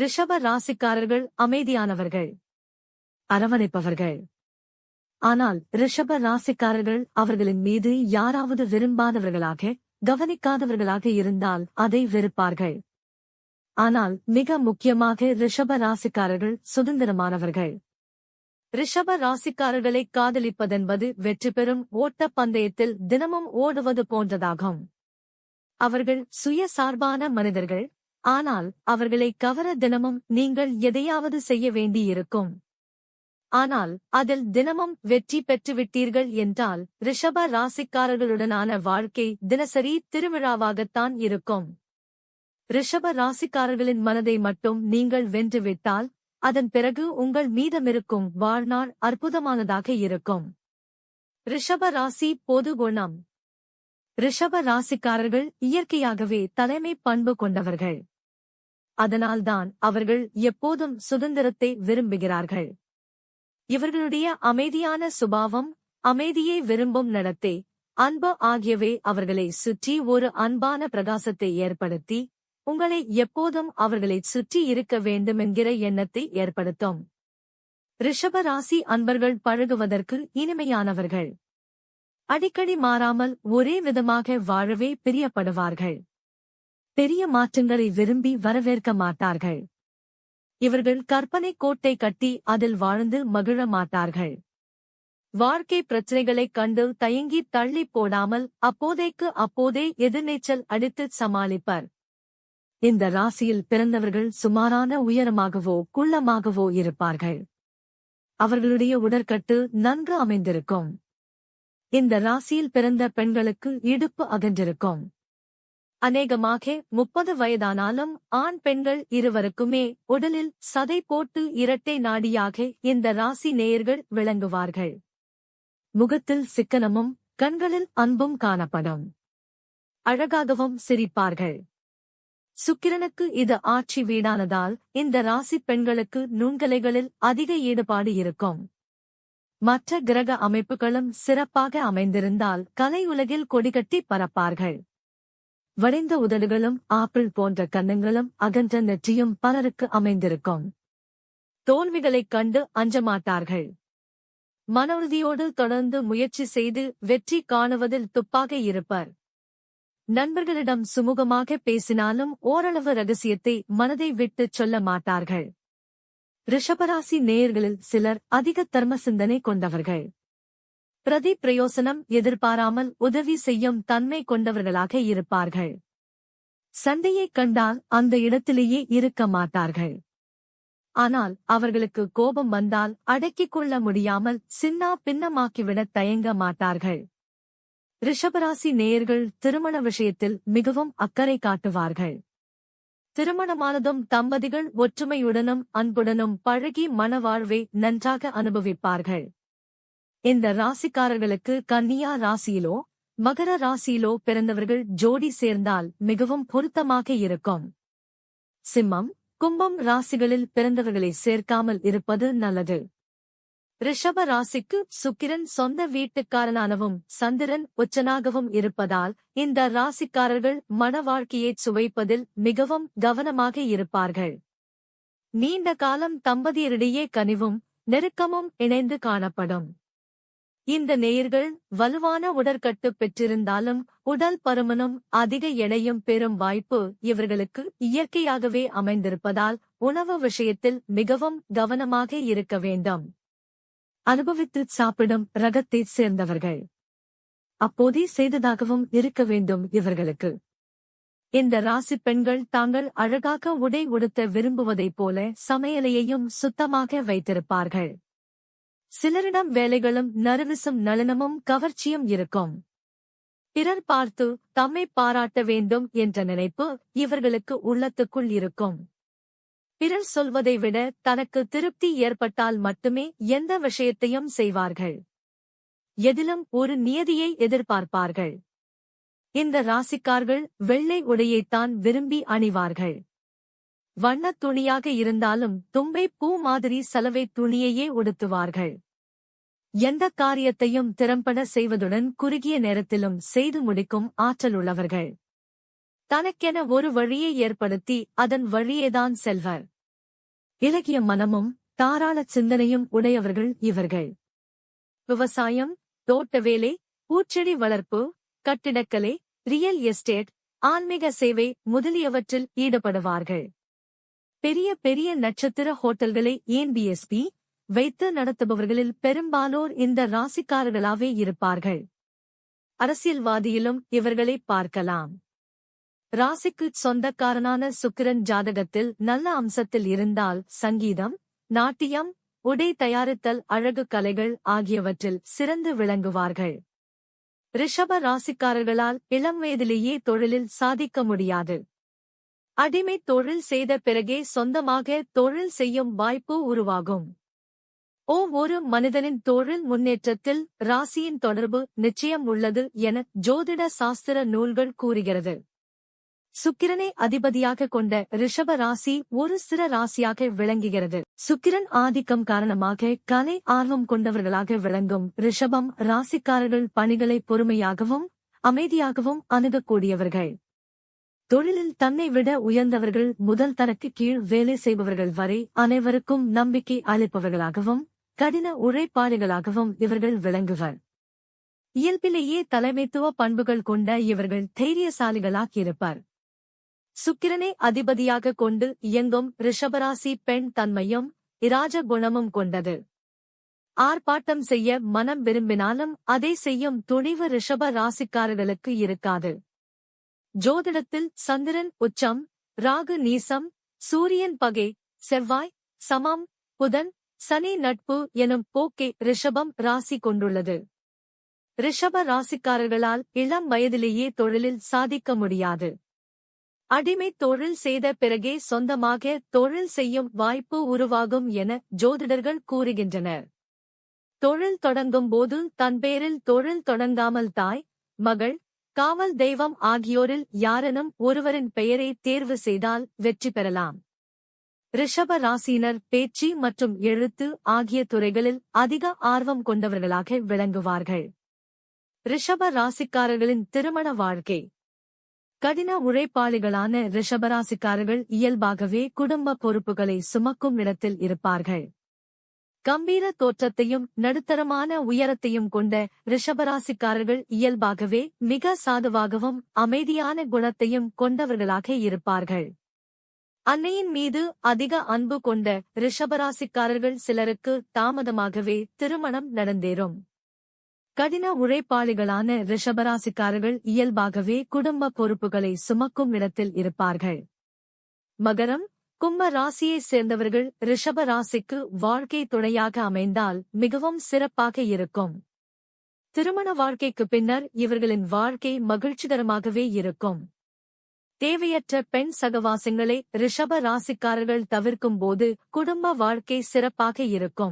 ரிஷப ராசிக்காரர்கள் அமைதியானவர்கள் அரவணைப்பவர்கள். ஆனால் ரிஷப ராசிக்காரர்கள் அவர்களின் மீது யாராவது விரும்பாதவர்களாக கவனிக்காதவர்களாக இருந்தால் அதை வெறுப்பார்கள். ஆனால் மிக முக்கியமாக ரிஷப ராசிக்காரர்கள் சுதந்திரமானவர்கள். ரிஷப ராசிக்காரர்களை காதலிப்பதென்பது வெற்றி பெறும் ஓட்டப் பந்தயத்தில் தினமும் ஓடுவது போன்றதாகும். அவர்கள் சுயசார்பான மனிதர்கள் ஆனால் அவர்களை கவர தினமும் நீங்கள் எதையாவது செய்ய வேண்டியிருக்கும். ஆனால் அதில் தினமும் வெற்றி பெற்றுவிட்டீர்கள் என்றால் ரிஷப ராசிக்காரர்களுடனான வாழ்க்கை தினசரி திருவிழாவாகத்தான் இருக்கும். ரிஷப ராசிக்காரர்களின் மனதை மட்டும் நீங்கள் வென்றுவிட்டால் அதன் பிறகு உங்கள் மீதமிருக்கும் வாழ்நாள் அற்புதமானதாக இருக்கும். ரிஷப ராசி பொது குணம். ரிஷப ராசிக்காரர்கள் இயற்கையாகவே தலைமை பண்பு கொண்டவர்கள். அதனால்தான் அவர்கள் எப்போதும் சுதந்திரத்தை விரும்புகிறார்கள். இவர்களுடைய அமைதியான சுபாவம் அமைதியை விரும்பும் நடத்தை அன்பு ஆகியவை அவர்களை சுற்றி ஒரு அன்பான பிரகாசத்தை ஏற்படுத்தி உங்களை எப்போதும் அவர்களைச் சுற்றி இருக்க வேண்டுமென்கிற எண்ணத்தை ஏற்படுத்தும். ரிஷபராசி அன்பர்கள் பழகுவதற்கு இனிமையானவர்கள். அடிக்கடி மாறாமல் ஒரே விதமாக வாழவே பிரியப்படுவார்கள். பெரிய மாற்றங்களை விரும்பி வரவேற்க மாட்டார்கள். இவர்கள் கற்பனை கோட்டை கட்டி அதில் வாழ்ந்து மகிழ மாட்டார்கள். வாழ்க்கை பிரச்சனைகளைக் கண்டு தயங்கி தள்ளி போடாமல் அப்போதைக்கு அப்போதே எதிர்நீச்சல் அடித்து சமாளிப்பர். இந்த ராசியில் பிறந்தவர்கள் சுமாரான உயரமாகவோ குள்ளமாகவோ இருப்பார்கள். அவர்களுடைய உடற்கட்டு நன்கு அமைந்திருக்கும். இந்த ராசியில் பிறந்த பெண்களுக்கு இடுப்பு அகன்றிருக்கும். அநேகமாக முப்பது வயதானாலும் ஆண் பெண்கள் இருவருக்குமே உடலில் சதை போட்டு இரட்டை நாடியாக இந்த ராசி நேயர்கள் விளங்குவார்கள். முகத்தில் சிக்கனமும் கண்களில் அன்பும் காணப்படும். அழகாகவும் சிரிப்பார்கள். சுக்கிரனுக்கு இது ஆட்சி வீடானதால் இந்த ராசி பெண்களுக்கு நுண்கலைகளில் அதிக ஈடுபாடு இருக்கும். மற்ற கிரக அமைப்புகளும் சிறப்பாக அமைந்திருந்தால் கலை உலகில் கொடிகட்டி பரப்பார்கள். வளைந்த உதடுகளும் ஆப்பிள் போன்ற கன்னங்களும் அகன்ற நெற்றியும் பலருக்கு அமைந்திருக்கும். தோல்விகளைக் கண்டு அஞ்சமாட்டார்கள். மன உறுதியோடு தொடர்ந்து முயற்சி செய்து வெற்றி காணுவதில் துப்பாக இருப்பர். நண்பர்களிடம் சுமூகமாக பேசினாலும் ஓரளவு ரகசியத்தை மனதை விட்டுச் சொல்ல மாட்டார்கள். ரிஷபராசி நேயர்களில் சிலர் அதிக தர்ம சிந்தனை கொண்டவர்கள். பிரதி பிரயோசனம் எதிர்பாராமல் உதவி செய்யும் தன்மை கொண்டவர்களாக இருப்பார்கள். சண்டையைக் கண்டால் அந்த இடத்திலேயே இருக்க மாட்டார்கள். ஆனால் அவர்களுக்கு கோபம் வந்தால் அடக்கிக் கொள்ள முடியாமல் சின்னா பின்னமாக்கிவிடத் தயங்க மாட்டார்கள். ரிஷபராசி நேயர்கள் திருமண விஷயத்தில் மிகவும் அக்கறை காட்டுவார்கள். திருமணமானதும் தம்பதிகள் ஒற்றுமையுடனும் அன்புடனும் பழகி மனவாழ்வை நன்றாக அனுபவிப்பார்கள். இந்த ராசிக்காரர்களுக்கு கன்னியா ராசியிலோ மகர ராசியிலோ பிறந்தவர்கள் ஜோடி சேர்ந்தால் மிகவும் பொருத்தமாக இருக்கும். சிம்மம் கும்பம் ராசிகளில் பிறந்தவர்களை சேர்க்காமல் இருப்பது நல்லது. ரிஷப ராசிக்கு சுக்கிரன் சொந்த வீட்டுக்காரனானவும் சந்திரன் உச்சனாகவும் இருப்பதால் இந்த ராசிக்காரர்கள் மன வாழ்க்கையைச் சுவைப்பதில் மிகவும் கவனமாக இருப்பார்கள். நீண்ட காலம் தம்பதியரிடையே கனிவும் நெருக்கமும் இணைந்து காணப்படும். இந்த நேயர்கள் வலுவான உடற்கட்டு பெற்றிருந்தாலும் உடல் பருமனும் அதிக எடையும் பெறும் வாய்ப்பு இவர்களுக்கு இயற்கையாகவே அமைந்திருப்பதால் உணவு விஷயத்தில் மிகவும் கவனமாக இருக்க வேண்டும். அனுபவித்து சாப்பிடும் ரகத்தைச் சேர்ந்தவர்கள். அப்போதே செய்ததாகவும் இருக்க வேண்டும் இவர்களுக்கு. இந்த ராசி பெண்கள் தாங்கள் அழகாக உடை உடுத்த விரும்புவதைப் போல சமையலையையும் சுத்தமாக வைத்திருப்பார்கள். சிலரிடம் வேலைகளும் நறுவிசும் நளினமும் கவர்ச்சியும் இருக்கும். பிறர் பார்த்து தம்மை பாராட்ட வேண்டும் என்ற நினைப்பு இவர்களுக்கு உள்ளத்துக்குள் இருக்கும். பிறர் சொல்வதை விட தனக்கு திருப்தி ஏற்பட்டால் மட்டுமே எந்த விஷயத்தையும் செய்வார்கள். எதிலும் ஒரு நியதியை எதிர்பார்ப்பார்கள். இந்த ராசிக்கார்கள் வெள்ளை உடையைத்தான் விரும்பி அணிவார்கள். வண்ணத் துணியாக இருந்தாலும் தும்பை பூ மாதிரி சலவை துணியையே உடுத்துவார்கள். எந்த காரியத்தையும் திறம்பட செய்வதுடன் குறுகிய நேரத்திலும் செய்து முடிக்கும் ஆற்றலுள்ளவர்கள் தனக்கென ஒரு வழியை ஏற்படுத்தி அதன் வழியேதான் செல்வர். இலகிய மனமும் தாராள சிந்தனையும் உடையவர்கள் இவர்கள். விவசாயம் தோட்ட வேலை பூச்செடி வளர்ப்பு கட்டிடக்கலை ரியல் எஸ்டேட் ஆன்மீக சேவை முதலியவற்றில் ஈடுபடுவார்கள். பெரிய பெரிய நட்சத்திர ஹோட்டல்களை ஏன் பிஎஸ்பி வைத்து நடத்துபவர்களில் பெரும்பாலோர் இந்த ராசிக்காரர்களாவே இருப்பார்கள். அரசியல்வாதியிலும் இவர்களை பார்க்கலாம். ராசிக்கு சொந்தக்காரனான சுக்கிரன் ஜாதகத்தில் நல்ல அம்சத்தில் இருந்தால் சங்கீதம் நாட்டியம் உடை தயாரித்தல் அழகு கலைகள் ஆகியவற்றில் சிறந்து விளங்குவார்கள். ரிஷப ராசிக்காரர்களால் இளம் வயதிலேயே தொழிலில் சாதிக்க முடியாது. அடிமை தொழில் செய்த பிறகே சொந்தமாக தொழில் செய்யும் வாய்ப்பு உருவாகும். ஒவ்வொரு மனிதனின் தொழில் முன்னேற்றத்தில் ராசியின் தொடர்பு நிச்சயம் உள்ளது என ஜோதிட சாஸ்திர நூல்கள் கூறுகிறது. சுக்கிரனை அதிபதியாக கொண்ட ரிஷப ராசி ஒரு சிற ராசியாக விளங்குகிறது. சுக்கிரன் ஆதிக்கம் காரணமாக கலை ஆர்வம் கொண்டவர்களாக விளங்கும் ரிஷபம் ராசிக்காரர்கள் பணிகளை பொறுமையாகவும் அமைதியாகவும் அணுகக்கூடியவர்கள். தொழிலில் தன்னை விட உயர்ந்தவர்கள் முதல் தனக்கு கீழ் வேலை செய்பவர்கள் வரை அனைவருக்கும் நம்பிக்கை அளிப்பவர்களாகவும் கடின உழைப்பாளிகளாகவும் இவர்கள் விளங்குவர். இயல்பிலேயே தலைமைத்துவ பண்புகள் கொண்ட இவர்கள் தைரியசாலிகளாகியிருப்பர் சுக்கிரனை அதிபதியாக கொண்டு இயங்கும் ரிஷபராசி பெண் தன்மையும் இராஜ குணமும் கொண்டது. ஆர்ப்பாட்டம் செய்ய மனம் விரும்பினாலும் அதை செய்யும் துணிவு ரிஷப ராசிக்காரர்களுக்கு இருக்காது. ஜோதிடத்தில் சந்திரன் உச்சம் ராகு நீசம் சூரியன் பகை செவ்வாய் சமம் புதன் சனி நட்பு எனும் போக்கே ரிஷபம் ராசி கொண்டுள்ளது. ரிஷப ராசிக்காரர்களால் இளம் வயதிலேயே தொழிலில் சாதிக்க முடியாது. அடிமை தொழில் செய்த பிறகே சொந்தமாக தொழில் செய்யும் வாய்ப்பு உருவாகும் என ஜோதிடர்கள் கூறுகின்றனர். தொழில் தொடங்கும் போது தன் பேரில் தொழில் தொடங்காமல் தாய் மகள் காவல் தெய்வம் ஆகியோரில் யாரெனும் ஒருவரின் பெயரை தேர்வு செய்தால் வெற்றி பெறலாம். ரிஷப ராசியினர் பேச்சு மற்றும் எழுத்து ஆகிய துறைகளில் அதிக ஆர்வம் கொண்டவர்களாக விளங்குவார்கள். ரிஷப ராசிக்காரர்களின் திருமண வாழ்க்கை. கடின உழைப்பாளிகளான ரிஷபராசிக்காரர்கள் இயல்பாகவே குடும்ப பொறுப்புகளை சுமக்கும் இடத்தில் இருப்பார்கள். கம்பீர தோற்றத்தையும் நடுத்தரமான உயரத்தையும் கொண்ட ரிஷபராசிக்காரர்கள் இயல்பாகவே மிக சாதுவாகவும் அமைதியான குணத்தையும் கொண்டவர்களாக இருப்பார்கள். அன்னையின் மீது அதிக அன்பு கொண்ட ரிஷபராசிக்காரர்கள் சிலருக்கு தாமதமாகவே திருமணம் நடந்தேறும். கடின உழைப்பாளிகளான ரிஷபராசிக்காரர்கள் இயல்பாகவே குடும்ப பொறுப்புகளை சுமக்கும் இடத்தில் இருப்பார்கள். மகரம் கும்ப ராசியைச் சேர்ந்தவர்கள் ரிஷப ராசிக்கு வாழ்க்கை துணையாக அமைந்தால் மிகவும் சிறப்பாக இருக்கும். திருமண வாழ்க்கைக்கு பின்னர் இவர்களின் வாழ்க்கை மகிழ்ச்சிகரமாகவே இருக்கும். தேவையற்ற பெண் சகவாசங்களை ரிஷப ராசிக்காரர்கள் தவிர்க்கும் போது குடும்ப வாழ்க்கை சிறப்பாக இருக்கும்.